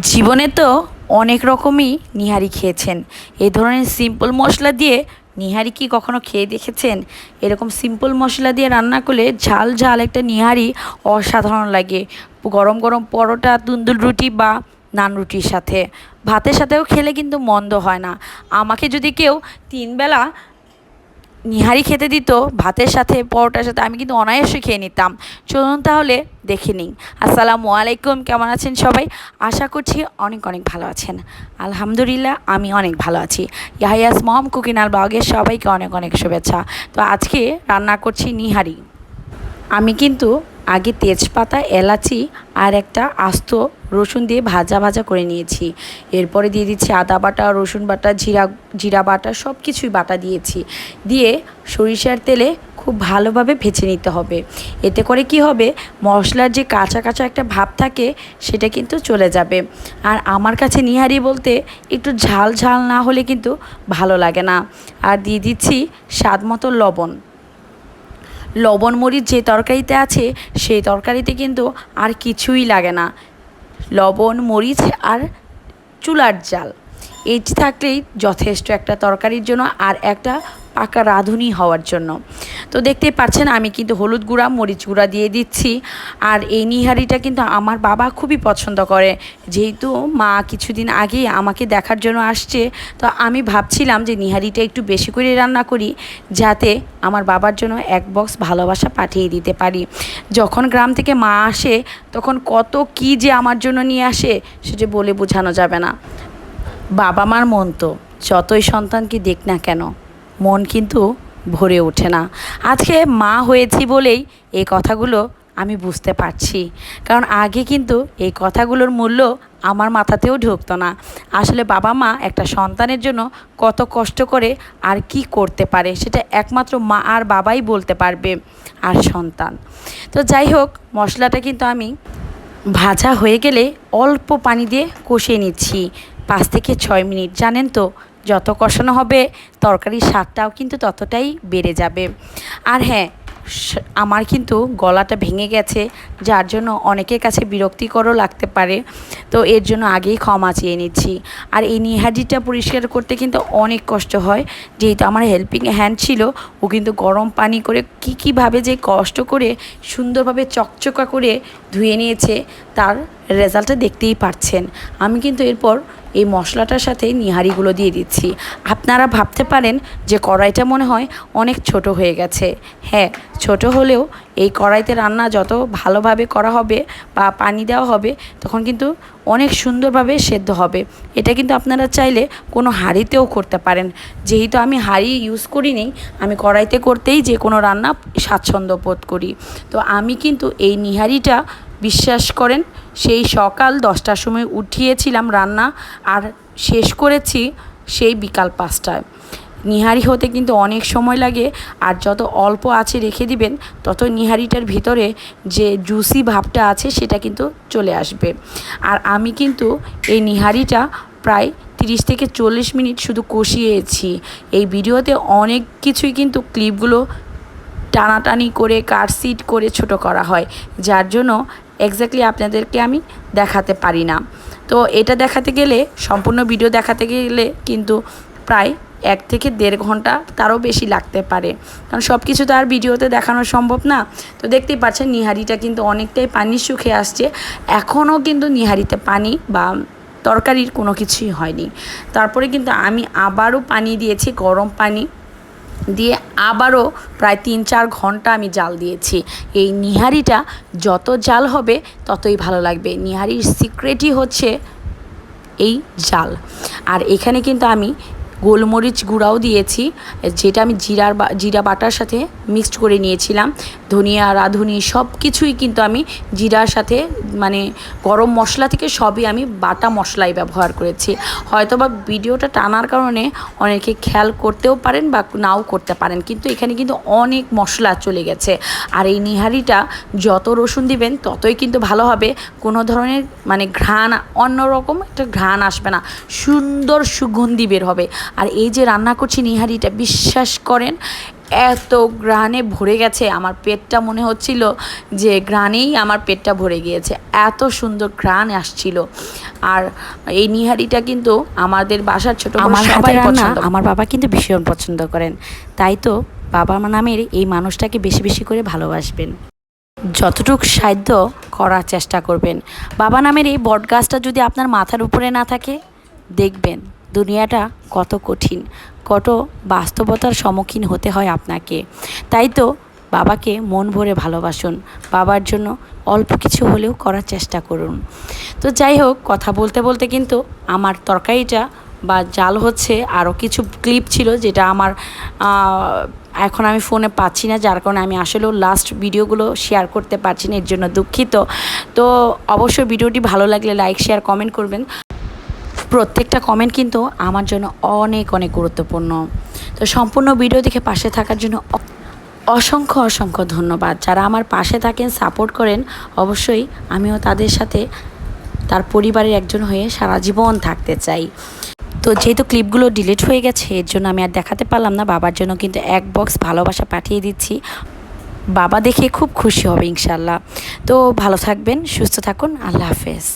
জীবনে তো অনেক রকমই নিহারি খেয়েছেন। এই ধরনের সিম্পল মশলা দিয়ে নিহারি কি কখনো খেয়ে দেখেছেন? এরকম সিম্পল মশলা দিয়ে রান্না করলে ঝাল ঝাল একটা নিহারি অসাধারণ লাগে। গরম গরম পরোটা তুন্দুর রুটি বা নান রুটির সাথে। ভাতের সাথেও খেলে কিন্তু মন্দ হয় না। আমাকে যদি কেউ তিনবেলা নিহারি খেতে দিত, ভাতের সাথে, পরোটার সাথে, আমি কিন্তু অনায়াসে খেয়ে নিতাম। চলুন তাহলে দেখে নিই। আসসালামু আলাইকুম, কেমন আছেন সবাই? আশা করছি অনেক অনেক ভালো আছেন। আলহামদুলিল্লাহ, আমি অনেক ভালো আছি। ইয়াহিয়াস মম কুকিনাল বাগের সবাইকে অনেক অনেক শুভেচ্ছা। তো আজকে রান্না করছি নিহারি। আমি কিন্তু আগে তেজপাতা, এলাচি আর একটা আস্ত রসুন দিয়ে ভাজা ভাজা করে নিয়েছি। এরপরে দিয়ে দিচ্ছি আদা বাটা, রসুন বাটা, জিরা জিরা বাটা সব কিছুই বাটা দিয়েছি। দিয়ে সরিষার তেলে খুব ভালোভাবে ভেজে নিতে হবে। এতে করে কি হবে? মশলার যে কাঁচা কাঁচা একটা ভাব থাকে, সেটা কিন্তু চলে যাবে। আর আমার কাছে নিহারি বলতে একটু ঝাল ঝাল না হলে কিন্তু ভালো লাগে না। আর দিয়ে দিচ্ছি স্বাদ মতো লবণ। লবণ মরিচ যে তরকারিতে আছে, সেই তরকারিতে কিন্তু আর কিছুই লাগে না। লবণ, মরিচ আর চুলার জাল। এইটি থাকলেই যথেষ্ট একটা তরকারির জন্য আর একটা পাকা রাঁধুনি হওয়ার জন্য। তো দেখতেই পাচ্ছেন, আমি কিন্তু হলুদ গুঁড়া, মরিচ গুঁড়া দিয়ে দিচ্ছি। আর এই নিহারিটা কিন্তু আমার বাবা খুবই পছন্দ করে। যেহেতু মা কিছুদিন আগেই আমাকে দেখার জন্য আসছে, তো আমি ভাবছিলাম যে নিহারিটা একটু বেশি করে রান্না করি, যাতে আমার বাবার জন্য এক বক্স ভালোবাসা পাঠিয়ে দিতে পারি। যখন গ্রাম থেকে মা আসে, তখন কত কি যে আমার জন্য নিয়ে আসে সেটা বলে বোঝানো যাবে না। বাবা মার মন তো, যতই সন্তানকে দেখ না কেন, মন কিন্তু ভরে ওঠে না। আজকে মা হয়েছি বলেই এই কথাগুলো আমি বুঝতে পারছি। কারণ আগে কিন্তু এই কথাগুলোর মূল্য আমার মাথাতেও ঢুকতো না। আসলে বাবা মা একটা সন্তানের জন্য কত কষ্ট করে আর কি করতে পারে, সেটা একমাত্র মা আর বাবাই বলতে পারবে আর সন্তান। তো যাই হোক, মশলাটা কিন্তু আমি ভাজা হয়ে গেলে অল্প পানি দিয়ে কষিয়ে নিচ্ছি, পাঁচ থেকে ছয় মিনিট। জানেন তো যত কষানো হবে, তরকারির স্বাদটাও কিন্তু ততটাই বেড়ে যাবে। আর হ্যাঁ আমার কিন্তু গলাটা ভেঙে গেছে, যার জন্য অনেকের কাছে বিরক্তিকরও লাগতে পারে। তো এর জন্য আগেই ক্ষমা চেয়ে নিচ্ছি। আর এই নিহাজিটা পরিষ্কার করতে কিন্তু অনেক কষ্ট হয়। যেহেতু আমার হেল্পিং হ্যান্ড ছিল, ও কিন্তু গরম পানি করে কী কীভাবে যে কষ্ট করে সুন্দরভাবে চকচকা করে ধুয়ে নিয়েছে, তার রেজাল্টটা দেখতেই পারছেন। আমি কিন্তু এরপর এই মশলাটার সাথে নিহারিগুলো দিয়ে দিচ্ছি। আপনারা ভাবতে পারেন যে কড়াইটা মনে হয় অনেক ছোট হয়ে গেছে। হ্যাঁ ছোট হলেও এই কড়াইতে রান্না যত ভালোভাবে করা হবে বা পানি দেওয়া হবে, তখন কিন্তু অনেক সুন্দরভাবে সেদ্ধ হবে। এটা কিন্তু আপনারা চাইলে কোনো হাঁড়িতেও করতে পারেন। যেহেতু আমি হাঁড়ি ইউজ করিনি, আমি কড়াইতে করতেই যে কোনো রান্না স্বাচ্ছন্দ্য বোধ করি। তো আমি কিন্তু এই নিহারিটা বিশ্বাস করেন, সেই সকাল দশটার সময় উঠিয়েছিলাম রান্না আর শেষ করেছি সেই বিকাল পাঁচটায়। নিহারি হতে কিন্তু অনেক সময় লাগে আর যত অল্প আছে রেখে দিবেন, তত নিহারিটার ভিতরে যে জুসি ভাবটা আছে সেটা কিন্তু চলে আসবে। আর আমি কিন্তু এই নিহারিটা প্রায় তিরিশ থেকে চল্লিশ মিনিট শুধু কষিয়েছি। এই ভিডিওতে অনেক কিছুই কিন্তু ক্লিপগুলো টানাটানি করে, কাটসিট করে ছোট করা হয়। যার জন্য এক্স্যাক্টলি আপনাদেরকে আমি দেখাতে পারি না। তো এটা দেখাতে গেলে, সম্পূর্ণ ভিডিও দেখাতে গেলে কিন্তু প্রায় এক থেকে দেড় ঘণ্টা তারও বেশি লাগতে পারে। কারণ সব কিছু তো আর ভিডিওতে দেখানো সম্ভব না। তো দেখতেই পাচ্ছেন, নিহারিটা কিন্তু অনেকটাই পানি শুকিয়ে আসছে। এখনও কিন্তু নিহারিতে পানি বা তরকারির কোনো কিছুই হয়নি। তারপরে কিন্তু আমি আবারও পানি দিয়েছি, গরম পানি। দিয়ে আবারও প্রায় তিন চার ঘণ্টা আমি জাল দিয়েছি। এই নিহারিটা যত জাল হবে ততই ভালো লাগবে। নিহারির সিক্রেটই হচ্ছে এই জাল। আর এখানে কিন্তু আমি গোলমরিচ গুঁড়াও দিয়েছি, যেটা আমি জিরার বা, জিরা বাটার সাথে মিক্সড করে নিয়েছিলাম। ধনিয়া, রাঁধুনি সব কিছুই কিন্তু আমি জিরার সাথে মানে গরম মশলা থেকে সবই আমি বাটা মশলাই ব্যবহার করেছি। হয়তো বা ভিডিওটা টানার কারণে অনেকে খেয়াল করতেও পারেন বা নাও করতে পারেন, কিন্তু এখানে কিন্তু অনেক মশলা চলে গেছে। আর এই নিহারিটা যত রসুন দিবেন, ততই কিন্তু ভালো হবে। কোনো ধরনের মানে ঘ্রাণ, অন্যরকম একটা ঘ্রাণ আসবে না। সুন্দর সুগন্ধি বের হবে। আর এই যে রান্না করছি নিহারিটা বিশ্বাস করেন এত গ্রানে ভরে গেছে। আমার পেটটা মনে হচ্ছিল যে গ্রানেই আমার পেটটা ভরে গিয়েছে। এত সুন্দর গ্রান আসছিল। আর এই নিহারিটা কিন্তু আমাদের বাসার ছোট আমার সবাই পছন্দ। আমার বাবা কিন্তু ভীষণ পছন্দ করেন। তাই তো বাবা নামের এই মানুষটাকে বেশি বেশি করে ভালোবাসবেন। যতটুক সাধ্য করার চেষ্টা করবেন। বাবা নামের এই বট গাছটা যদি আপনার মাথার উপরে না থাকে দেখবেন দুনিয়াটা কত কঠিন, কত বাস্তবতার সম্মুখীন হতে হয় আপনাকে। তাই তো বাবাকে মন ভরে ভালোবাসুন, বাবার জন্য অল্প কিছু হলেও করার চেষ্টা করুন। তো যাই হোক, কথা বলতে বলতে কিন্তু আমার তরকারিটা বা জাল হচ্ছে আরও কিছু ক্লিপ ছিল যেটা আমার এখন আমি ফোনে পাচ্ছি না, যার কারণে আমি আসলেও লাস্ট ভিডিওগুলো শেয়ার করতে পারছি না, এর জন্য দুঃখিত। তো অবশ্যই ভিডিওটি ভালো লাগলে লাইক শেয়ার কমেন্ট করবেন। প্রত্যেকটা কমেন্ট কিন্তু আমার জন্য অনেক অনেক গুরুত্বপূর্ণ। তো সম্পূর্ণ ভিডিও দেখে পাশে থাকার জন্য অসংখ্য অসংখ্য ধন্যবাদ। যারা আমার পাশে থাকেন সাপোর্ট করেন, অবশ্যই আমিও তাদের সাথে তার পরিবারের একজন হয়ে সারা জীবন থাকতে চাই। তো যেহেতু ক্লিপগুলো ডিলিট হয়ে গেছে, এর জন্য আমি আর দেখাতে পারলাম না। বাবার জন্য কিন্তু এক বক্স ভালোবাসা পাঠিয়ে দিচ্ছি। বাবা দেখে খুব খুশি হবে ইনশাল্লাহ তো ভালো থাকবেন, সুস্থ থাকুন, আল্লাহ হাফেজ।